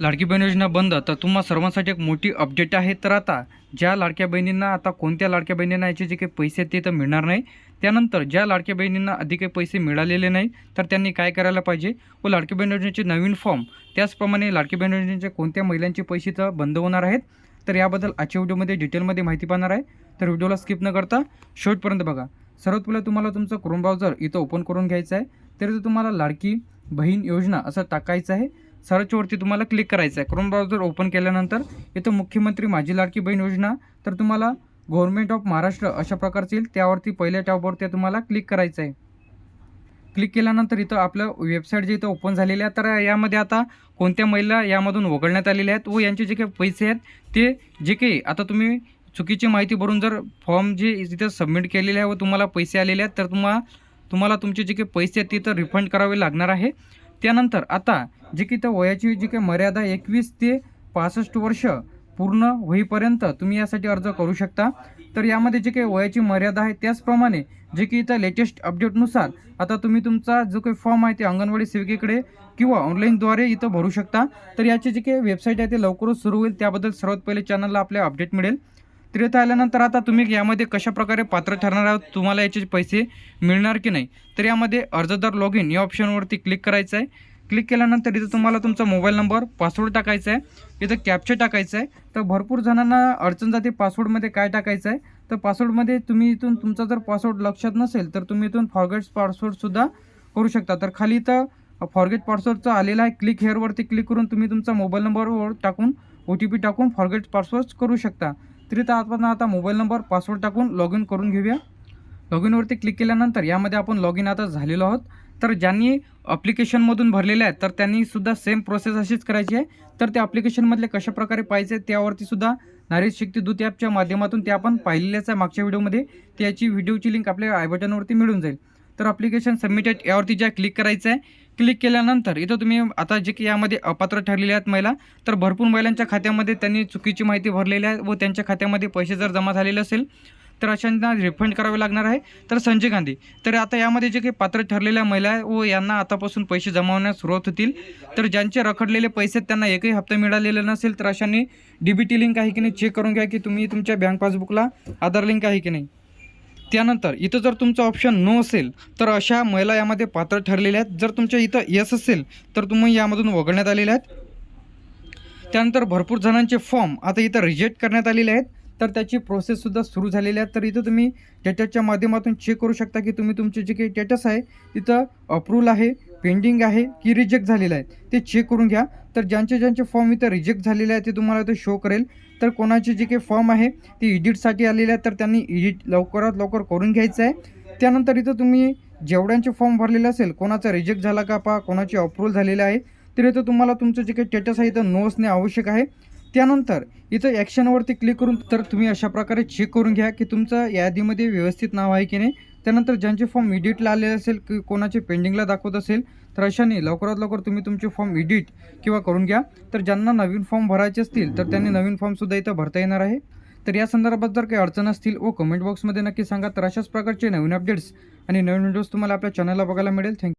लाडकी बहीण योजना बंद. तर तुम्हा सर्वांसाठी एक मोठी अपडेट आहे. तर आता ज्या लाडक्या बहिणींना आता कोणत्या लाडक्या बहिणींना याचे जे काही पैसे आहेत ते तर मिळणार नाही. त्यानंतर ज्या लाडक्या बहिणींना अधिक काही पैसे मिळालेले नाही तर त्यांनी काय करायला पाहिजे? व लाडकी बहीण योजनेचे नवीन फॉर्म त्याचप्रमाणे लाडकी बहीण योजनेचे कोणत्या महिलांचे पैसे तर बंद होणार आहेत? तर याबद्दल आजच्या व्हिडिओमध्ये डिटेलमध्ये माहिती पाहणार आहे. तर व्हिडिओला स्किप न करता शेवटपर्यंत बघा. सर्वात पहिलं तुम्हाला तुमचं क्रोम ब्राउझर इथं ओपन करून घ्यायचं आहे. तर तुम्हाला लाडकी बहीण योजना असं टाकायचं आहे. सर्चवरती तुम्हाला क्लिक करायचं आहे. क्रोम ब्राउझर ओपन केल्यानंतर इथं मुख्यमंत्री माझी लाडकी बहीण योजना तर तुम्हाला गव्हर्नमेंट ऑफ महाराष्ट्र अशा प्रकारचे येईल. त्यावरती पहिल्या टॅबवरती तुम्हाला क्लिक करायचं आहे. क्लिक केल्यानंतर इथं आपलं वेबसाईट जे इथं ओपन झालेली आहे तर यामध्ये आता कोणत्या महिला यामधून वगळण्यात आलेल्या आहेत व यांचे जे काही पैसे आहेत ते जे काही आता तुम्ही चुकीची माहिती भरून जर फॉर्म जे इथं सबमिट केलेले आहे व तुम्हाला पैसे आलेले आहेत तर तुम्हाला तुम्हाला तुमचे जे काही पैसे आहेत ते तर रिफंड करावे लागणार आहे. त्यानंतर आता जे की त्या वयाची जी काही मर्यादा एकवीस ते पासष्ट वर्ष पूर्ण होईपर्यंत तुम्ही यासाठी अर्ज करू शकता. तर यामध्ये जे काही वयाची मर्यादा आहे त्याचप्रमाणे जे की इथं लेटेस्ट अपडेटनुसार आता तुम्ही तुमचा जो काही फॉर्म आहे ते अंगणवाडी सेविकेकडे किंवा ऑनलाईनद्वारे इथं भरू शकता. तर याची जी काही वेबसाईट आहे ते लवकरच सुरू होईल. त्याबद्दल सर्वात पहिले चॅनलला आपल्या अपडेट मिळेल. तर आल्यानंतर आता तुम्ही यामध्ये कशा प्रकारे पात्र ठरणार आहात तुम्हाला याचे पैसे मिळणार की नाही तर यामध्ये अर्जदार लॉग इन या ऑप्शनवरती क्लिक करायचं आहे. क्लिक केल्यानंतर इथं तुम्हाला तुमचा मोबाईल नंबर पासवर्ड टाकायचा आहे. इथं कॅप्चर टाकायचं आहे. तर भरपूर जणांना अडचण जाते पासवर्डमध्ये काय टाकायचं आहे. तर पासवर्डमध्ये तुम्ही इथून तुमचा जर पासवर्ड लक्षात नसेल तर तुम्ही इथून फॉरगेट्स पासवर्डसुद्धा करू शकता. तर खाली इथं फॉरगेट पासवर्डचं आलेलं आहे. क्लिक हेअरवरती क्लिक करून तुम्ही तुमचा मोबाईल नंबरवर टाकून ओ टी पी टाकून फॉरगेट पासवर्ड करू शकता. तरी तर आपण आता मोबाईल नंबर पासवर्ड टाकून लॉग इन करून घेऊया. लॉग इनवरती क्लिक केल्यानंतर यामध्ये आपण लॉग इन आता झालेलो आहोत. तर ज्यांनी अप्लिकेशनमधून भरलेले आहेत तर त्यांनीसुद्धा सेम प्रोसेस अशीच करायची आहे. तर त्या अप्लिकेशनमधले कशा प्रकारे पाहिजे त्यावरतीसुद्धा नारी शक्ती दूत ॲपच्या माध्यमातून ते आपण पाहिलेल्याच आहे मागच्या व्हिडिओमध्ये. त्याची व्हिडिओची लिंक आपल्या आय बटनवरती मिळून जाईल. तर अप्लिकेशन सबमिटेड यावरती ज्या क्लिक करायचं आहे क्लिक केल्यानंतर इथं तुम्ही आता जे की यामध्ये अपात्र ठरलेले आहेत महिला तर भरपूर महिलांच्या खात्यामध्ये त्यांनी चुकीची माहिती भरलेली आहे व त्यांच्या खात्यामध्ये पैसे जर जमा झालेले असेल तर अशांना रिफंड करावे लागणार आहे. तर संजय गांधी तर आता यामध्ये जे काही पात्र ठरलेल्या महिला आहे व यांना आतापासून पैसे जमावण्यास सुरुवात होतील. तर ज्यांचे रखडलेले पैसे त्यांना एकही हप्ता मिळालेला नसेल तर अशांनी डी बी टी लिंक आहे की नाही चेक करून घ्या की तुम्ही तुमच्या बँक पासबुकला आधार लिंक आहे की नाही. त्यानंतर इथं जर तुमचं ऑप्शन नो असेल तर अशा महिला यामध्ये पात्र ठरलेल्या आहेत. जर तुमच्या इथं यस असेल तर तुम्ही यामधून वगळण्यात आलेल्या आहेत. त्यानंतर भरपूर जणांचे फॉर्म आता इथं रिजेक्ट करण्यात आलेले आहेत. तर त्याची प्रोसेससुद्धा सुरू झालेली आहे. तर इथं तुम्ही डेटाच्या माध्यमातून चेक करू शकता की तुम्ही तुमचे जे काही स्टेटस आहे तिथं अप्रूव्हल आहे. पेंडिंग आहे की रिजेक्ट झालेलं आहे ते चेक करून घ्या. तर ज्यांचे ज्यांचे फॉर्म इथं रिजेक्ट झालेले आहे ते तुम्हाला इथं शो करेल. तर कोणाचे जे काही फॉर्म आहे ते इडिटसाठी आलेले आहेत तर त्यांनी इडिट लवकरात लवकर करून घ्यायचं आहे. त्यानंतर इथं तुम्ही जेवढ्यांचे फॉर्म भरलेले असेल कोणाचा रिजेक्ट झाला का पहा कोणाचे अप्रूव्हल झालेलं आहे तर इथं तुम्हाला तुमचं जे काही स्टेटस आहे इथं नो असणे आवश्यक आहे. त्यानंतर इथं ॲक्शनवरती क्लिक करून तर तुम्ही अशा प्रकारे चेक करून घ्या की तुमचं यादीमध्ये व्यवस्थित नाव आहे की नाही. त्यानंतर ज्यांचे फॉर्म इडिटला आलेले असेल की कोणाचे पेंडिंगला दाखवत असेल तर अशाने लवकरात लवकर तुम्ही तुमचे फॉर्म एडिट किंवा करून घ्या. तर ज्यांना नवीन फॉर्म भरायचे असतील तर त्यांनी नवीन फॉर्मसुद्धा इथं भरता येणार आहे. तर या संदर्भात जर काही अडचण असतील व कमेंट बॉक्समध्ये नक्की सांगा. तर अशाच प्रकारचे नवीन अपडेट्स आणि नवीन व्हिडिओज तुम्हाला आपल्या चॅनलला बघायला मिळेल. थँक्यू